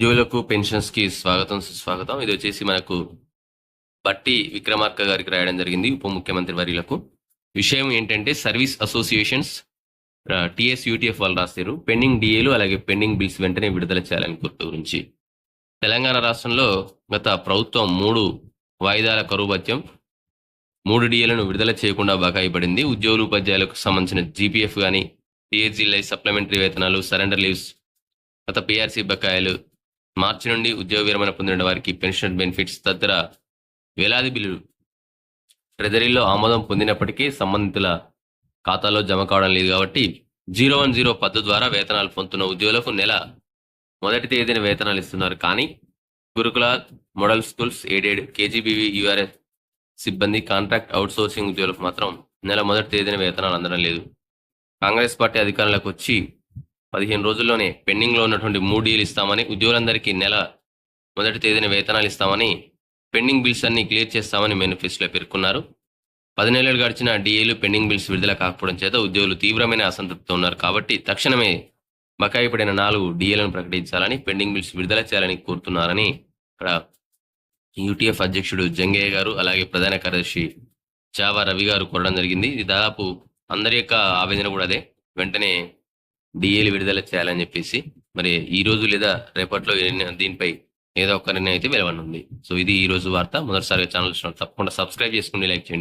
ఉద్యోగులకు పెన్షన్స్కి స్వాగతం సుస్వాగతం. ఇది వచ్చేసి మనకు బట్టి విక్రమార్క గారికి రాయడం జరిగింది ఉప ముఖ్యమంత్రి వర్యులకు. విషయం ఏంటంటే సర్వీస్ అసోసియేషన్స్ టిఎస్ యూటీఎఫ్ వాళ్ళు రాశారు పెండింగ్ డిఏలు అలాగే పెండింగ్ బిల్స్ వెంటనే విడుదల చేయాలని గుర్తు గురించి. తెలంగాణ రాష్ట్రంలో గత ప్రభుత్వం మూడు వాయిదాల కరువు భత్యం మూడు డిఏలను విడుదల చేయకుండా బకాయి పడింది ఉద్యోగులు ఉపాధ్యాయులకు సంబంధించిన జీపీఎఫ్ కానీ టీఎస్జీలై సప్లిమెంటరీ వేతనాలు సరెండర్ లీవ్స్ గత పిఆర్సీ బకాయిలు మార్చి నుండి ఉద్యోగ విరమణ పొందిన వారికి పెన్షన్ బెనిఫిట్స్ తదితర వేలాది బిల్లులు. ట్రెజరీలో ఆమోదం పొందినప్పటికీ సంబంధితుల ఖాతాలో జమ కావడం లేదు కాబట్టి జీరో వన్ జీరో పద్ధతి ద్వారా వేతనాలు పొందుతున్న ఉద్యోగులకు నెల మొదటి తేదీన వేతనాలు ఇస్తున్నారు. కానీ గురుకుల model schools aided KGBV URS సిబ్బంది కాంట్రాక్ట్ అవుట్సోర్సింగ్ ఉద్యోగులకు మాత్రం నెల మొదటి తేదీన వేతనాలు అందడం లేదు. కాంగ్రెస్ పార్టీ అధికారంలోకి వచ్చి పదిహేను రోజుల్లోనే పెండింగ్లో ఉన్నటువంటి మూడు డీలు ఇస్తామని ఉద్యోగులందరికీ నెల మొదటి తేదీన వేతనాలు ఇస్తామని పెండింగ్ బిల్స్ అన్ని క్లియర్ చేస్తామని మేనిఫెస్టోలో పేర్కొన్నారు. పది నెలలు గడిచిన డిఏలు పెండింగ్ బిల్స్ విడుదల కాకపోవడం చేత ఉద్యోగులు తీవ్రమైన అసంతృప్తితో ఉన్నారు కాబట్టి తక్షణమే బకాయి పడిన నాలుగు డిఏలను ప్రకటించాలని పెండింగ్ బిల్స్ విడుదల చేయాలని కోరుతున్నారని ఇక్కడ యూటీఎఫ్ అధ్యక్షుడు జంగయ్య గారు అలాగే ప్రధాన కార్యదర్శి చావా రవి గారు కోరడం జరిగింది. ఇది దాదాపు అందరి యొక్క ఆవేదన కూడా అదే. వెంటనే డిఏలు విడుదల చేయాలని చెప్పేసి మరి ఈ రోజు లేదా రేపట్లో దీనిపై ఏదో ఒక నిర్ణయం అయితే వెలువనుంది. సో ఇది ఈ రోజు వార్త. మొదటిసారిగా ఛానల్ తప్పకుండా సబ్స్క్రైబ్ చేసుకుని లైక్ చేయండి.